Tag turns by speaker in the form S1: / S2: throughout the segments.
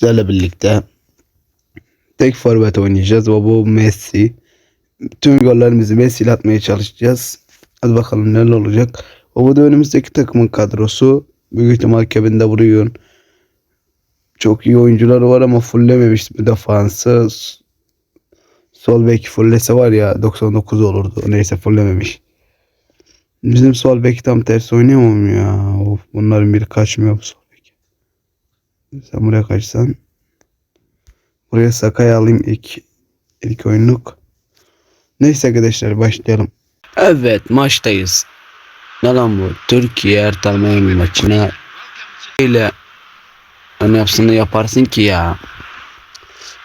S1: sizlerle birlikte tek forvet oynayacağız ve bu Messi. Tüm gollerimizi Messi ile atmaya çalışacağız. Hadi bakalım neler olacak. O bu da önümüzdeki takımın kadrosu. Büyük ihtimal Kevin De Bruyne. Çok iyi oyuncuları var ama fulllememiş bir defansı. Sol bek fullese var ya 99 olurdu. Neyse fulllememiş. Bizim sol bek tam tersi oynayamam ya? Of, bunların biri kaçmıyor bu sol. Sen buraya kaçsan. Buraya Sakay'ı alayım ilk ilk oyunluk. Neyse arkadaşlar başlayalım. Evet maçtayız. Ne lan bu? Türkiye Ertal Miami maçına ile ne yapsın yaparsın ki ya.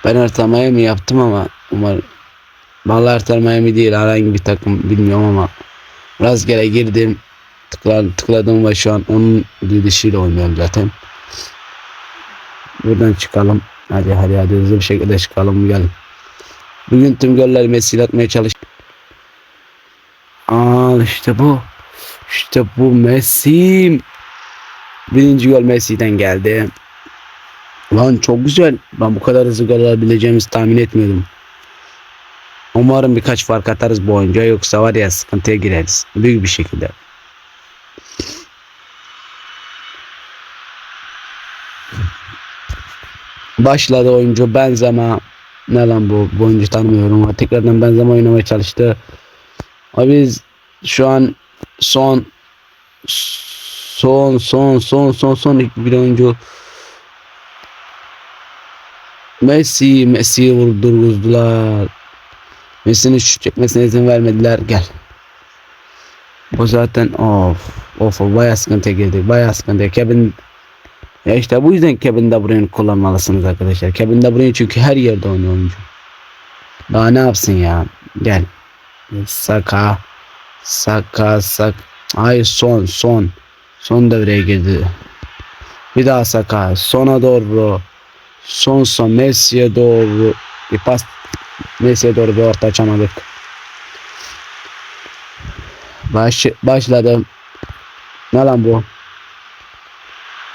S1: Ben Ertal Miami yaptım ama umarım Vallahi Ertal Miami değil herhangi bir takım bilmiyorum ama rastgele girdim tıkladım, tıkladım ve şu an onun gidişiyle oynuyorum zaten. Buradan çıkalım. Hadi hadi hadi hızlı bir şekilde çıkalım gel. Bugün tüm golleri Messi atmaya çalış. Aa işte bu. İşte bu Messi. Birinci gol Messi'den geldi. Lan çok güzel. Ben bu kadar hızlı gol alabileceğimizi tahmin etmiyordum. Umarım birkaç fark atarız bu oyuncuya yoksa var ya sıkıntıya gireriz. Büyük bir şekilde. Başladı oyuncu Benzema. Ne lan bu? Bu oyuncu tanımıyorum ama tekrardan Benzema oynamaya çalıştı. Abi biz şu an son son son son son son bir oyuncu Messi Messi'yi vurdurdular. Messi'nin şut çekmesine izin vermediler. Gel. Bu zaten of of bayağı sıkıntıya girdik. Bayağı sıkıntıya. Kevin ya işte bu yüzden Kevin De Bruyne kullanmalısınız arkadaşlar. Kevin De Bruyne çünkü her yerde oynuyor oyuncu. Daha ne yapsın ya? Gel. Saka. Saka sak. Hayır son son. Son devreye girdi. Bir daha Saka. Sona doğru. Sonsa Messi'ye doğru. Bir pas Messi'ye doğru bir orta açamadık. Baş, başladım. Ne lan bu?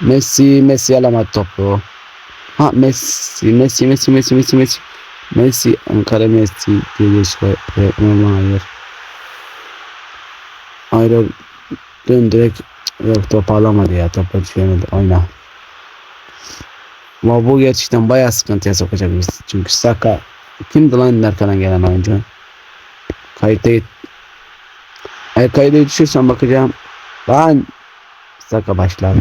S1: Messi, Messi alamadı topu. Ha Messi, Messi, Messi, Messi, Messi, Messi. Messi, Ankara Messi diye geçiyor. Hayır. Hayır. Dön direkt. Yok top alamadı ya. Topu düşüremedi. Oyna. Ama bu gerçekten bayağı sıkıntıya sokacak bizi. Çünkü Saka kimdi lan arkadan gelen oyuncu? Kayıtayı eğer kayıda düşürsen bakacağım. Lan Saka başladı.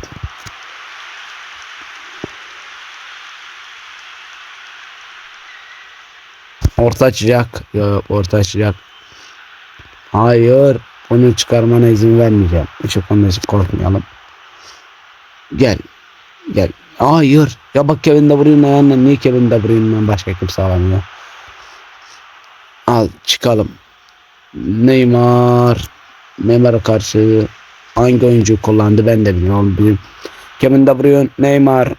S1: Orta açacak. Yok orta açacak. Hayır. Onu çıkarmana izin vermeyeceğim. Hiç ondan korkmayalım. Gel. Gel. Hayır. Ya bak Kevin De Bruyne'in ayağına niye Kevin De Bruyne'den başka kimse alamıyor? Al çıkalım. Neymar. Neymar'a karşı hangi oyuncu kullandı ben de bilmiyorum. Bilmiyorum. Kevin De Bruyne, Neymar.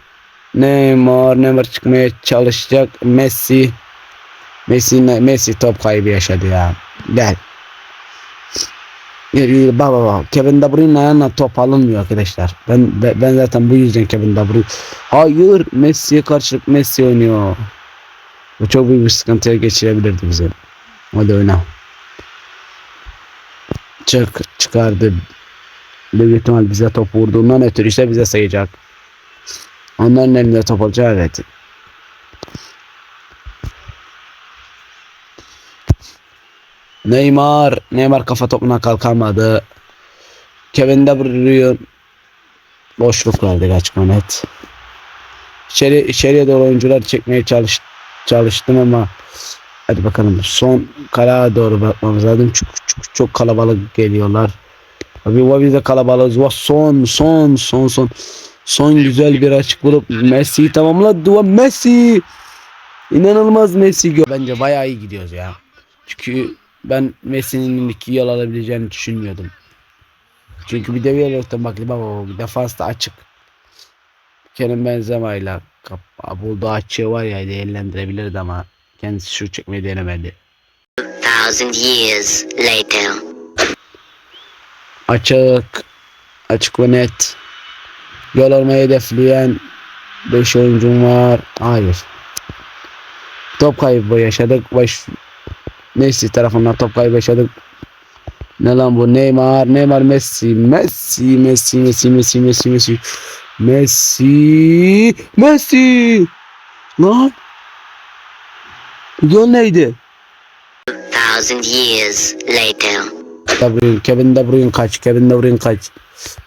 S1: Neymar, Neymar çıkmaya çalışacak. Messi. Messi, Messi top kaybı yaşadı ya. Gel. Bak bak bak. Kevin De Bruyne'in ayağına top alınmıyor arkadaşlar. Ben ben zaten bu yüzden Kevin De Bruyne. Hayır Messi'ye karşılık Messi oynuyor. Bu çok büyük bir sıkıntıya geçirebilirdi bizi. Hadi oyna. Çık çıkardı. Büyük ihtimal bize top vurduğundan ötürü işte bize sayacak. Onların elinde top olacak evet. Neymar. Neymar kafa topuna kalkamadı. Kevin De Bruyne boşluk verdi açık net. İçeri, içeriye doğru oyuncular çekmeye çalış, çalıştım ama hadi bakalım son kara doğru bakmamız lazım. Çok, çok, çok kalabalık geliyorlar. Abi biz de kalabalığız. Va son son son son son güzel bir açık bulup Messi tamamladı. Messi inanılmaz Messi. Bence bayağı iyi gidiyoruz ya. Çünkü ben Messi'nin iki yıl alabileceğini düşünmüyordum. Çünkü bir de bir yoktu bak baba defans da açık. Kerim Benzema ile bulduğu açığı var ya değerlendirebilirdi ama kendisi şu çekmeyi denemedi.
S2: thousand years later.
S1: Açık, açık ve net. Yol almayı hedefleyen 5 oyuncum var. Hayır. Top kaybı yaşadık. Baş Messi tarafından top kaybı yaşadık. Ne lan bu Neymar, Neymar, Messi, Messi, Messi, Messi, Messi, Messi, Messi, Messi, Messi. Lan. Gol neydi?
S2: Thousand years later.
S1: De Bruyne, Kevin De Bruyne kaç, Kevin De Bruyne kaç.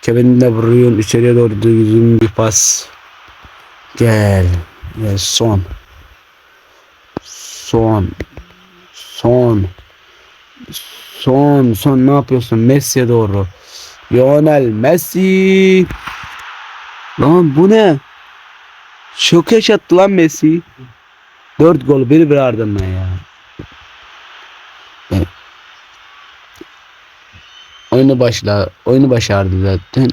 S1: Kevin De Bruyne içeriye doğru düzgün bir pas. Gel. Gel son. Son. Son. Son. Son ne yapıyorsun? Messi'ye doğru. Lionel Messi. Lan bu ne? Şok yaşattı lan Messi. 4 gol bir bir ardından ya. Evet. Oyunu başla, oyunu başardı zaten.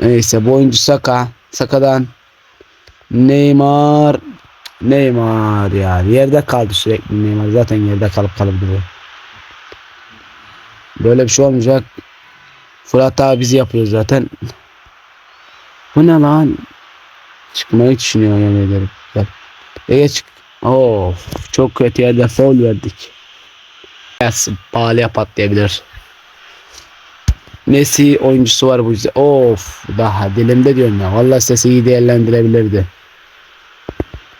S1: Neyse bu oyuncu Saka. Saka'dan Neymar Neymar ya yerde kaldı sürekli Neymar zaten yerde kalıp kalıp duruyor. Böyle bir şey olmayacak. Fırat abi bizi yapıyor zaten. Bu ne lan? Çıkmayı düşünüyor yemin ederim. Gel. Ege çık. Of çok kötü yerde foul verdik. Yes, pahalıya patlayabilir. Messi oyuncusu var bu yüzden. Of daha dilimde diyorum ya. Vallahi sesi iyi değerlendirebilirdi.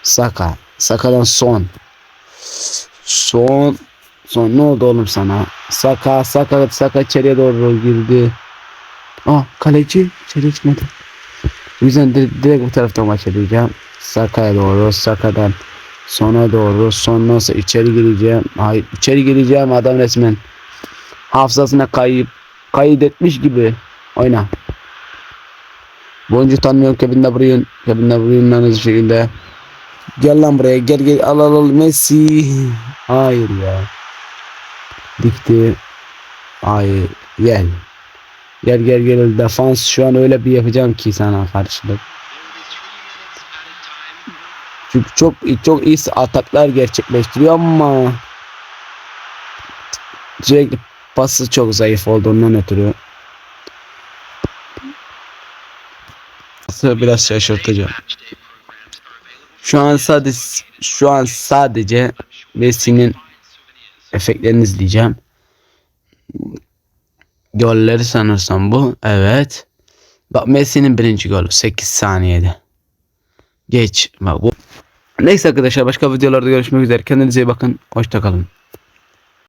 S1: Saka. Saka'dan son. Son. Son ne oldu oğlum sana? Saka, Saka, Saka içeriye doğru girdi. Aa kaleci içeri çıkmadı. O yüzden di- direkt bu tarafta maç edeceğim. Saka'ya doğru, Saka'dan sona doğru, sondan sonra içeri gireceğim. Hayır, içeri gireceğim adam resmen hafızasına kayıp kaydetmiş gibi oyna. Bu oyuncu tanımıyorum Kevin De Bruyne. Kevin De Bruyne'den hızlı şekilde. Gel lan buraya gel gel al al al Messi. Hayır ya. Dikti. Hayır gel. Gel gel gel defans şu an öyle bir yapacağım ki sana karşılık. Çünkü çok çok iyi ataklar gerçekleştiriyor ama sürekli pası çok zayıf olduğundan ötürü biraz şaşırtıcı. Şu an sadece şu an sadece Messi'nin efektlerini izleyeceğim. Golleri sanırsam bu. Evet. Bak Messi'nin birinci golü 8 saniyede. Geç. Bak bu. Neyse arkadaşlar başka videolarda görüşmek üzere. Kendinize iyi bakın. Hoşçakalın.